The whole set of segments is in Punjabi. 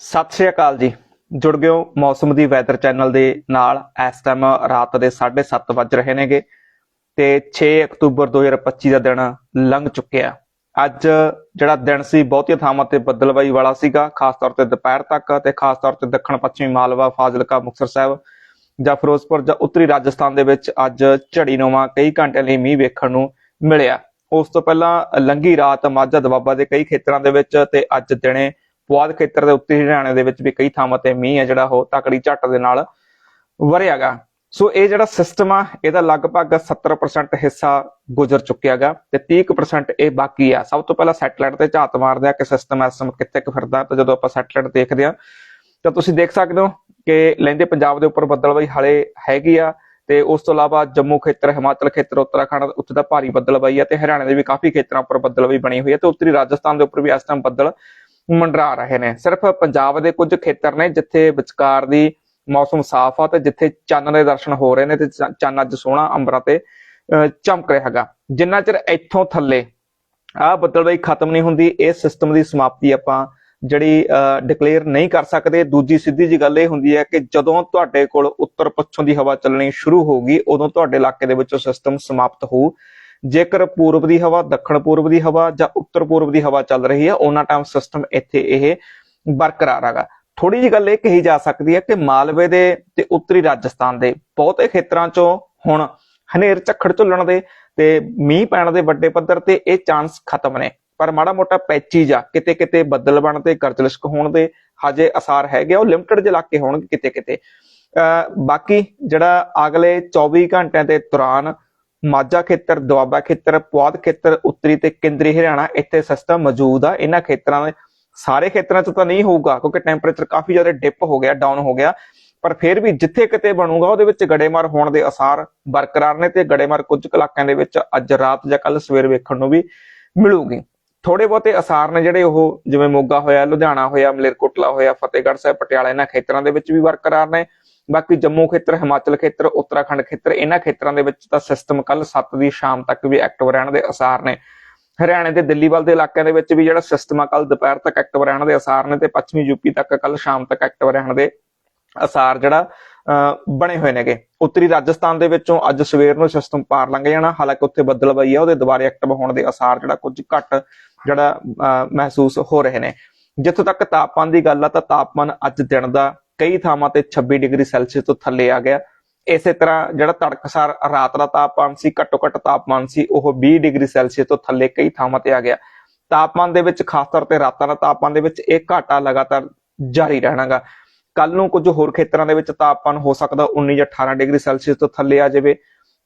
ਸਤਿ ਸ਼੍ਰੀ ਅਕਾਲ ਜੀ। ਜੁੜ ਗਿਓ ਮੌਸਮ ਦੀ ਵੈਦਰ ਚੈਨਲ ਦੇ ਨਾਲ। ਇਸ ਟਾਈਮ ਰਾਤ ਦੇ 7:30 ਵੱਜ ਰਹੇ ਨੇਗੇ ਤੇ 6 ਅਕਤੂਬਰ 2025 ਦਾ ਦਿਨ ਲੰਘ ਚੁੱਕਿਆ ਅੱਜ ਜਿਹੜਾ ਦਿਨ ਸੀ, ਬਹੁਤੀਆਂ ਥਾਵਾਂ ਤੇ ਬੱਦਲਵਾਈ ਵਾਲਾ ਸੀਗਾ, ਖਾਸ ਤੌਰ ਤੇ ਦੁਪਹਿਰ ਤੱਕ ਤੇ ਖਾਸ ਤੌਰ ਤੇ ਦੱਖਣ ਪੱਛਮੀ ਮਾਲਵਾ, ਫਾਜ਼ਿਲਕਾ, ਮੁਕਤਸਰ ਸਾਹਿਬ ਜਾਂ ਫਿਰੋਜ਼ਪੁਰ ਜਾਂ ਉੱਤਰੀ ਰਾਜਸਥਾਨ ਦੇ ਵਿੱਚ ਅੱਜ ਝੜੀ ਨੋਵਾ ਕਈ ਘੰਟਿਆਂ ਲਈ ਮੀਂਹ ਵੇਖਣ ਨੂੰ ਮਿਲਿਆ। ਉਸ ਤੋਂ ਪਹਿਲਾਂ ਲੰਗੀ ਰਾਤ ਮਾਝਾ ਦਬਾਬਾ ਦੇ ਕਈ ਖੇਤਰਾਂ ਦੇ ਵਿੱਚ ਤੇ ਅੱਜ ਦਿਨੇ ਪੁਆਧ ਖੇਤਰ ਦੇ ਉੱਤਰੀ ਹਰਿਆਣੇ ਦੇ ਵਿੱਚ ਵੀ ਕਈ ਥਾਵਾਂ ਤੇ ਮੀਂਹ ਹੈ ਜਿਹੜਾ ਉਹ ਤਕੜੀ ਝੱਟ ਦੇ ਨਾਲ ਵਰਿਆਗਾ। ਸੋ ਇਹ ਜਿਹੜਾ ਸਿਸਟਮ ਆ, ਇਹਦਾ ਲਗਭਗ 70% ਹਿੱਸਾ ਗੁਜ਼ਰ ਚੁੱਕਿਆਗਾ ਤੇ 30% ਇਹ ਬਾਕੀ ਆ। ਸਭ ਤੋਂ ਪਹਿਲਾਂ ਸੈਟਲਾਈਟ ਤੇ ਝਾਤ ਮਾਰਦੇ ਆ ਕਿ ਸਿਸਟਮ ਇਸ ਕਿੱਥੇ ਕੁ ਫਿਰਦਾ ਤਾਂ ਜਦੋਂ ਆਪਾਂ ਸੈਟਲਾਈਟ ਦੇਖਦੇ ਆ, ਤਾਂ ਤੁਸੀਂ ਦੇਖ ਸਕਦੇ ਹੋ ਕਿ ਲੈਂਦੇ ਪੰਜਾਬ ਦੇ ਉੱਪਰ ਬੱਦਲਬਾਈ ਹਾਲੇ ਹੈਗੀ ਆ ਤੇ ਉਸ ਤੋਂ ਇਲਾਵਾ ਜੰਮੂ ਖੇਤਰ, ਹਿਮਾਚਲ ਖੇਤਰ, ਉੱਤਰਾਖੰਡ ਉੱਥੇ ਤਾਂ ਭਾਰੀ ਬੱਦਲਬਾਈ ਆ ਤੇ ਹਰਿਆਣਾ ਦੇ ਵੀ ਕਾਫੀ ਖੇਤਰਾਂ ਉੱਪਰ ਬੱਦਲਬਾਈ ਬਣੀ ਹੋਈ ਹੈ ਤੇ ਉੱਤਰੀ ਰਾਜਸਥਾਨ ਦੇ ਉੱਪਰ ਵੀ ਇਸ ਟਾਈਮ ਬੱਦਲ ਮੰਡਰਾ ਰਹੇ ਨੇ। ਸਿਰਫ ਪੰਜਾਬ ਦੇ ਕੁਝ ਖੇਤਰ ਨੇ ਜਿੱਥੇ ਵਿਚਕਾਰ ਦੀ ਮੌਸਮ ਸਾਫ਼ ਆ ਤੇ ਜਿੱਥੇ ਚੰਨ ਦੇ ਦਰਸ਼ਨ ਹੋ ਰਹੇ ਨੇ ਤੇ ਚੰਨ ਅੱਜ ਸੋਹਣਾ ਅੰਬਰਾਂ ਤੇ ਚਮਕ ਰਿਹਾ ਹੈਗਾ। ਜਿੰਨਾ ਚਿਰ ਇੱਥੋਂ ਥੱਲੇ ਆ ਬੱਦਲਬਾਈ ਖਤਮ ਨਹੀਂ ਹੁੰਦੀ, ਇਹ ਸਿਸਟਮ ਦੀ ਸਮਾਪਤੀ ਆਪਾਂ ਜਿਹੜੀ ਡਿਕਲੇਅਰ ਨਹੀਂ ਕਰ ਸਕਦੇ, ਦੂਜੀ ਸਿੱਧੀ ਜੀ ਗੱਲ ਇਹ ਹੁੰਦੀ ਹੈ ਕਿ ਜਦੋਂ ਤੁਹਾਡੇ ਕੋਲ ਉੱਤਰ ਪੱਛਮ ਦੀ ਹਵਾ ਚੱਲਣੀ ਸ਼ੁਰੂ ਹੋਊਗੀ, ਉਦੋਂ ਤੁਹਾਡੇ ਇਲਾਕੇ ਦੇ ਵਿੱਚੋਂ ਸਿਸਟਮ ਸਮਾਪਤ ਹੋਊ। ਜੇਕਰ ਪੂਰਬ ਦੀ ਹਵਾ ਦੱਖਣ ਪੂਰਬ ਦੀ ਹਵਾ ਜਾਂ ਉੱਤਰ ਪੂਰਬ ਦੀ ਹਵਾ ਚੱਲ ਰਹੀ ਹੈ ਉਹਨਾਂ ਟਾਈਮ ਸਿਸਟਮ ਇੱਥੇ ਇਹ ਬਰਕਰਾਰ ਹੈਗਾ। ਥੋੜੀ ਜੀ ਗੱਲ ਇਹ ਕਹੀ ਜਾ ਸਕਦੀ ਹੈ ਕਿ ਮਾਲਵੇ ਦੇ ਤੇ ਉੱਤਰੀ ਰਾਜਸਥਾਨ ਦੇ ਬਹੁਤੇ ਖੇਤਰਾਂ 'ਚੋਂ ਹੁਣ ਹਨੇਰ ਝੱਖੜ ਝੁੱਲਣ ਦੇ ਤੇ ਮੀਂਹ ਪੈਣ ਦੇ ਵੱਡੇ ਪੱਧਰ ਤੇ ਇਹ ਚਾਂਸ ਖਤਮ ਨੇ। ਪਰ ਮਾੜਾ ਮੋਟਾ ਪੈਚੀ ਜਾ ਕਿਤੇ ਕਿਤੇ ਬੱਦਲ ਬਣ ਤੇ ਗਰਜਲਿਸ਼ਕ ਹੋਣ ਦੇ ਹਜੇ ਅਸਾਰ ਹੈਗੇ ਆ, ਉਹ ਲਿਮਟਿਡ ਜਿਹੇ ਇਲਾਕੇ ਹੋਣਗੇ ਕਿਤੇ ਕਿਤੇ ਅਹ ਬਾਕੀ ਜਿਹੜਾ ਅਗਲੇ 24 ਘੰਟਿਆਂ ਦੇ ਦੌਰਾਨ ਮਾਝਾ ਖੇਤਰ, ਦੁਆਬਾ ਖੇਤਰ, ਪੁਆਧ ਖੇਤਰ, ਉੱਤਰੀ ਤੇ ਕੇਂਦਰੀ ਹਰਿਆਣਾ ਇੱਥੇ ਸਿਸਟਮ ਮੌਜੂਦ ਆ। ਇਹਨਾਂ ਖੇਤਰਾਂ ਦੇ ਸਾਰੇ ਖੇਤਰਾਂ 'ਚ ਤਾਂ ਨਹੀਂ ਹੋਊਗਾ, ਕਿਉਂਕਿ ਟੈਂਪਰੇਚਰ ਕਾਫੀ ਜ਼ਿਆਦਾ ਡਿਪ ਹੋ ਗਿਆ ਡਾਊਨ ਹੋ ਗਿਆ। ਪਰ ਫਿਰ ਵੀ ਜਿੱਥੇ ਕਿਤੇ ਬਣੂਗਾ, ਉਹਦੇ ਵਿੱਚ ਗੜੇਮਾਰ ਹੋਣ ਦੇ ਅਸਾਰ ਬਰਕਰਾਰ ਨੇ ਤੇ ਗੜੇਮਾਰ ਕੁਝ ਕੁ ਇਲਾਕਿਆਂ ਦੇ ਵਿੱਚ ਅੱਜ ਰਾਤ ਜਾਂ ਕੱਲ ਸਵੇਰ ਵੇਖਣ ਨੂੰ ਵੀ ਮਿਲੂਗੀ। ਥੋੜੇ ਬਹੁਤੇ ਅਸਾਰ ਨੇ ਜਿਹੜੇ ਉਹ, ਜਿਵੇਂ ਮੋਗਾ ਹੋਇਆ, ਲੁਧਿਆਣਾ ਹੋਇਆ, ਮਲੇਰਕੋਟਲਾ ਹੋਇਆ, ਫਤਿਹਗੜ੍ਹ ਸਾਹਿਬ, ਪਟਿਆਲਾ, ਇਹਨਾਂ ਖੇਤਰਾਂ ਦੇ ਵਿੱਚ ਵੀ ਬਰਕਰਾਰ ਨੇ। ਬਾਕੀ ਜੰਮੂ ਖੇਤਰ ਹਿਮਾਚਲ ਖੇਤਰ ਉੱਤਰਾਖੰਡ ਖੇਤਰ ਇਹਨਾਂ ਖੇਤਰਾਂ ਦੇ ਵਿੱਚ ਤਾਂ ਸਿਸਟਮ ਕੱਲ 7 ਦੀ ਸ਼ਾਮ ਤੱਕ ਵੀ ਐਕਟਿਵ ਰਹਿਣ ਦੇ ਅਸਾਰ ਨੇ। ਹਰਿਆਣੇ ਦੇ ਦਿੱਲੀ ਵੱਲ ਦੇ ਇਲਾਕਿਆਂ ਦੇ ਵਿੱਚ ਵੀ ਜਿਹੜਾ ਸਿਸਟਮ ਆ ਕੱਲ ਦੁਪਹਿਰ ਤੱਕ ਐਕਟਿਵ ਰਹਿਣ ਦੇ ਅਸਾਰ ਨੇ ਤੇ ਪੱਛਮੀ ਯੂਪੀ ਤੱਕ ਕੱਲ ਸ਼ਾਮ ਤੱਕ ਐਕਟਿਵ ਰਹਿਣ ਦੇ ਅਸਾਰ ਜਿਹੜਾ ਅਹ, ਬਣੇ ਹੋਏ ਨੇਗੇ। ਉੱਤਰੀ ਰਾਜਸਥਾਨ ਦੇ ਵਿੱਚੋਂ ਅੱਜ ਸਵੇਰ ਨੂੰ ਸਿਸਟਮ ਪਾਰ ਲੰਘ ਜਾਣਾ ਹਾਲਾਂਕਿ ਉੱਥੇ ਬੱਦਲਬਾਈ ਆ ਉਹਦੇ ਦੁਬਾਰੇ ਐਕਟਿਵ ਹੋਣ ਦੇ ਅਸਾਰ ਜਿਹੜਾ ਕੁਝ ਘੱਟ ਜਿਹੜਾ ਅਹ, ਮਹਿਸੂਸ ਹੋ ਰਹੇ ਨੇ। ਜਿੱਥੋਂ ਤੱਕ ਤਾਪਮਾਨ ਦੀ ਗੱਲ ਆ ਤਾਂ ਤਾਪਮਾਨ ਅੱਜ ਦਿਨ ਦਾ ਕਈ ਥਾਵਾਂ ਤੇ 26 ਡਿਗਰੀ ਸੈਲਸੀਅਸ ਤੋਂ ਥੱਲੇ ਆ ਗਿਆ। ਇਸੇ ਤਰ੍ਹਾਂ ਜਿਹੜਾ ਤੜਕਸਾਰ ਰਾਤ ਦਾ ਤਾਪਮਾਨ ਸੀ, ਘੱਟੋ ਘੱਟ ਤਾਪਮਾਨ ਸੀ, ਉਹ 20 ਡਿਗਰੀ ਸੈਲਸੀਅਸ ਤੋਂ ਥੱਲੇ ਕਈ ਥਾਵਾਂ ਤੇ ਆ ਗਿਆ। ਤਾਪਮਾਨ ਦੇ ਵਿੱਚ ਖਾਸ ਤੌਰ ਤੇ ਰਾਤਾਂ ਦਾ ਤਾਪਮਾਨ ਦੇ ਵਿੱਚ ਇਹ ਘਾਟਾ ਲਗਾਤਾਰ ਜਾਰੀ ਰਹਿਣਾਗਾ। ਕੱਲ ਨੂੰ ਕੁਝ ਹੋਰ ਖੇਤਰਾਂ ਦੇ ਵਿੱਚ ਤਾਪਮਾਨ ਹੋ ਸਕਦਾ 19 ਜਾਂ 18 ਡਿਗਰੀ ਸੈਲਸੀਅਸ ਤੋਂ ਥੱਲੇ ਆ ਜਾਵੇ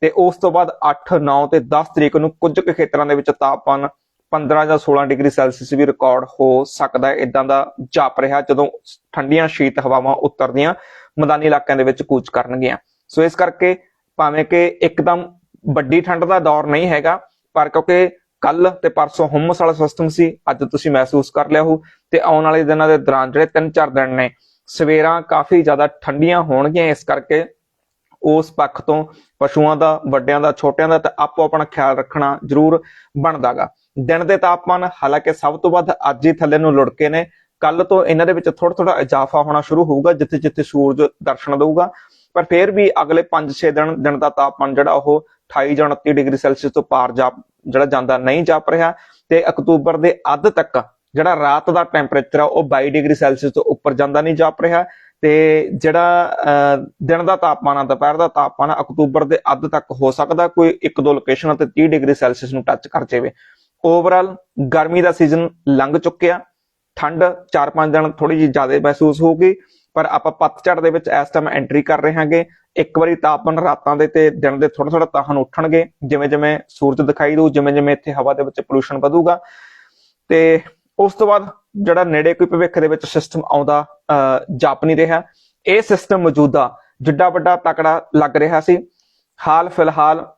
ਤੇ ਉਸ ਤੋਂ ਬਾਅਦ 8 9 ਤੇ 10 ਤਰੀਕ ਨੂੰ ਕੁਝ ਕੁ ਖੇਤਰਾਂ ਦੇ ਵਿੱਚ ਤਾਪਮਾਨ 15 ਜਾਂ 16 ਡਿਗਰੀ ਸੈਲਸੀਅਸ ਵੀ ਰਿਕਾਰਡ ਹੋ ਸਕਦਾ ਹੈ। ਇਦਾਂ ਦਾ ਜਾਪ ਰਿਹਾ ਜਦੋਂ ਠੰਡੀਆਂ ਸ਼ੀਤ ਹਵਾਵਾਂ ਉੱਤਰ ਦੀਆਂ ਮੈਦਾਨੀ ਇਲਾਕਿਆਂ ਦੇ ਵਿੱਚ ਕੂਚ ਕਰਨਗੀਆਂ। ਸੋ ਇਸ ਕਰਕੇ ਭਾਵੇਂ ਕਿ ਇੱਕਦਮ ਵੱਡੀ ਠੰਡ ਦਾ ਦੌਰ ਨਹੀਂ ਹੈਗਾ, ਪਰ ਕਿਉਂਕਿ ਕੱਲ ਤੇ ਪਰਸੋਂ ਹੁਮਸ ਵਾਲਾ ਸਿਸਟਮ ਸੀ, ਅੱਜ ਤੁਸੀਂ ਮਹਿਸੂਸ ਕਰ ਲਿਆ ਹੋ ਤੇ ਆਉਣ ਵਾਲੇ ਦਿਨਾਂ ਦੇ ਦੌਰਾਨ ਜਿਹੜੇ 3-4 ਦਿਨ ਨੇ, ਸਵੇਰਾਂ ਕਾਫੀ ਜ਼ਿਆਦਾ ਠੰਡੀਆਂ ਹੋਣਗੀਆਂ। ਇਸ ਕਰਕੇ ਉਸ ਪੱਖ ਤੋਂ ਪਸ਼ੂਆਂ ਦਾ, ਵੱਡਿਆਂ ਦਾ, ਛੋਟਿਆਂ ਦਾ ਤਾਂ ਆਪੋ ਆਪਣਾ ਖਿਆਲ ਰੱਖਣਾ ਜ਼ਰੂਰ ਬਣਦਾਗਾ। ਦਿਨ ਦੇ ਤਾਪਮਾਨ ਹਾਲਾਂਕਿ ਸਭ ਤੋਂ ਵੱਧ ਅੱਜ ਹੀ ਥੱਲੇ ਨੂੰ ਲੁੜਕੇ ਨੇ। ਕੱਲ ਤੋਂ ਇਹਨਾਂ ਦੇ ਵਿੱਚ ਥੋੜਾ ਥੋੜਾ ਇਜ਼ਾਫਾ ਹੋਣਾ ਸ਼ੁਰੂ ਹੋਊਗਾ ਜਿੱਥੇ ਜਿੱਥੇ ਸੂਰਜ ਦਰਸ਼ਨ ਦੇਊਗਾ। ਪਰ ਫਿਰ ਵੀ ਅਗਲੇ 5-6 ਦਿਨ ਦਿਨ ਦਾ ਤਾਪਮਾਨ ਜਿਹੜਾ ਉਹ 28 ਜਾਂ 29 ਡਿਗਰੀ ਸੈਲਸੀਅਸ ਤੋਂ ਪਾਰ ਜਾ ਜਿਹੜਾ ਜਾਂਦਾ ਨਹੀਂ ਜਾਪ ਰਿਹਾ। ਤੇ ਅਕਤੂਬਰ ਦੇ ਅੱਧ ਤੱਕ ਜਿਹੜਾ ਰਾਤ ਦਾ ਟੈਂਪਰੇਚਰ ਆ ਉਹ 22 ਡਿਗਰੀ ਸੈਲਸੀਅਸ ਤੋਂ ਉੱਪਰ ਜਾਂਦਾ ਨਹੀਂ ਜਾਪ ਰਿਹਾ। ਤੇ ਜਿਹੜਾ ਅਹ, ਦਿਨ ਦਾ ਤਾਪਮਾਨ ਆ ਦੁਪਹਿਰ ਦਾ ਤਾਪਮਾਨ ਅਕਤੂਬਰ ਦੇ ਅੱਧ ਤੱਕ ਹੋ ਸਕਦਾ ਕੋਈ ਇੱਕ ਦੋ ਲੋਕੇਸ਼ਨ ਤੇ 30 ਡਿਗਰੀ ਸੈਲਸੀਅਸ ਨੂੰ ਟੱਚ ਕਰ ਜਾਵੇ। ਓਵਰਆਲ ਗਰਮੀ ਦਾ ਸੀਜ਼ਨ ਲੰਘ ਚੁੱਕਿਆ। ਠੰਡ 4-5 ਦਿਨ ਥੋੜੀ ਜਿਹੀ ਜ਼ਿਆਦਾ ਮਹਿਸੂਸ ਹੋਊਗੀ ਪਰ ਆਪਾਂ ਪਤਝੜ ਦੇ ਵਿੱਚ ਇਸ ਟਾਈਮ ਐਂਟਰੀ ਕਰ ਰਹੇ ਹਾਂਗੇ। ਇੱਕ ਵਾਰੀ ਤਾਪਮਾਨ ਰਾਤਾਂ ਦੇ ਤੇ ਦਿਨ ਦੇ ਥੋੜਾ ਥੋੜਾ ਤਾਹਨ ਉੱਠਣਗੇ ਜਿਵੇਂ ਜਿਵੇਂ ਸੂਰਜ ਦਿਖਾਈ ਦਊ ਜਿਵੇਂ ਜਿਵੇਂ ਇੱਥੇ ਹਵਾ ਦੇ ਵਿੱਚ ਪੋਲੂਸ਼ਨ ਵਧੂਗਾ। ਤੇ ਉਸ ਤੋਂ ਬਾਅਦ ਜਿਹੜਾ ਨੇੜੇ ਕੋਈ ਭਵਿੱਖ ਦੇ ਵਿੱਚ ਸਿਸਟਮ ਆਉਂਦਾ ਅਹ, ਜਾਪ ਨਹੀਂ ਰਿਹਾ। ਇਹ ਸਿਸਟਮ ਮੌਜੂਦਾ ਜਿੱਡਾ ਵੱਡਾ ਤਕੜਾ ਲੱਗ ਰਿਹਾ ਸੀ। ਹਾਲ ਫਿਲਹਾਲ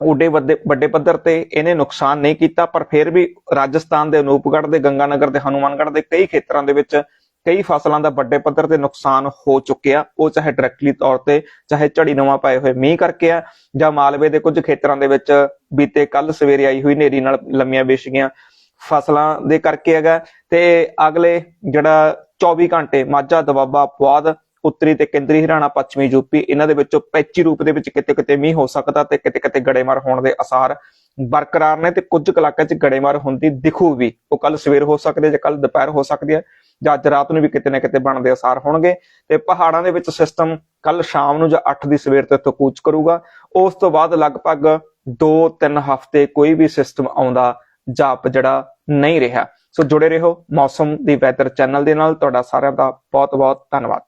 ਓਡੇ ਵੱਡੇ ਵੱਡੇ ਪੱਧਰ ਤੇ ਇਹਨੇ ਨੁਕਸਾਨ ਨਹੀਂ ਕੀਤਾ, ਪਰ ਫਿਰ ਵੀ ਰਾਜਸਥਾਨ ਦੇ ਅਨੂਪਗੜ੍ਹ ਦੇ, ਗੰਗਾਨਗਰ ਦੇ, ਹਨੂਮਾਨਗੜ੍ਹ ਦੇ ਕਈ ਖੇਤਰਾਂ ਦੇ ਵਿੱਚ ਕਈ ਫਸਲਾਂ ਦਾ ਵੱਡੇ ਪੱਧਰ ਤੇ ਨੁਕਸਾਨ ਹੋ ਚੁੱਕਿਆ। ਉਹ ਚਾਹੇ ਡਾਇਰੈਕਟਲੀ ਤੌਰ ਤੇ ਚਾਹੇ ਝੜੀ ਨਵਾਂ ਪਾਏ ਹੋਏ ਮੀਂਹ ਕਰਕੇ ਆ, ਜਾਂ ਮਾਲਵੇ ਦੇ ਕੁਝ ਖੇਤਰਾਂ ਦੇ ਵਿੱਚ ਬੀਤੇ ਕੱਲ ਸਵੇਰੇ ਆਈ ਹੋਈ ਨੇਰੀ ਨਾਲ ਲੰਮੀਆਂ ਵਿਛ ਗਈਆਂ ਫਸਲਾਂ ਦੇ ਕਰਕੇ ਹੈਗਾ। ਤੇ ਅਗਲੇ ਜਿਹੜਾ 24 ਘੰਟੇ ਮਾਝਾ ਦਬਾਬਾ ਪੁਆਧ ਉੱਤਰੀ ਤੇ ਕੇਂਦਰੀ ਹਰਿਆਣਾ, ਪੱਛਮੀ ਯੂਪੀ, ਇਹਨਾਂ ਦੇ ਵਿੱਚੋਂ ਪੈਚੀ ਰੂਪ ਦੇ ਵਿੱਚ ਕਿਤੇ ਕਿਤੇ ਮੀਂਹ ਹੋ ਸਕਦਾ ਤੇ ਕਿਤੇ ਕਿਤੇ ਗੜੇਮਾਰ ਹੋਣ ਦੇ ਅਸਾਰ ਬਰਕਰਾਰ ਨੇ ਤੇ ਕੁਝ ਕੁ ਇਲਾਕਿਆਂ 'ਚ ਗੜੇਮਾਰ ਹੁੰਦੀ ਦਿਖੂ ਵੀ। ਉਹ ਕੱਲ ਸਵੇਰ ਹੋ ਸਕਦੇ ਜਾਂ ਕੱਲ ਦੁਪਹਿਰ ਹੋ ਸਕਦੀ ਹੈ ਜਾਂ ਅੱਜ ਰਾਤ ਨੂੰ ਵੀ ਕਿਤੇ ਨਾ ਕਿਤੇ ਬਣਦੇ ਅਸਾਰ ਹੋਣਗੇ। ਤੇ ਪਹਾੜਾਂ ਦੇ ਵਿੱਚ ਸਿਸਟਮ ਕੱਲ ਸ਼ਾਮ ਨੂੰ ਜਾਂ 8 ਦੀ ਸਵੇਰ ਤੱਕ ਕੂਚ ਕਰੂਗਾ। ਉਸ ਤੋਂ ਬਾਅਦ ਲਗਭਗ 2-3 ਹਫ਼ਤੇ ਕੋਈ ਵੀ ਸਿਸਟਮ ਆਉਂਦਾ ਜਾਪ ਜਿਹੜਾ ਨਹੀਂ ਰਿਹਾ। ਸੋ ਜੁੜੇ ਰਹੋ ਮੌਸਮ ਦੀ ਵੈਦਰ ਚੈਨਲ ਦੇ ਨਾਲ। ਤੁਹਾਡਾ ਸਾਰਿਆਂ ਦਾ ਬਹੁਤ ਬਹੁਤ ਧੰਨਵਾਦ।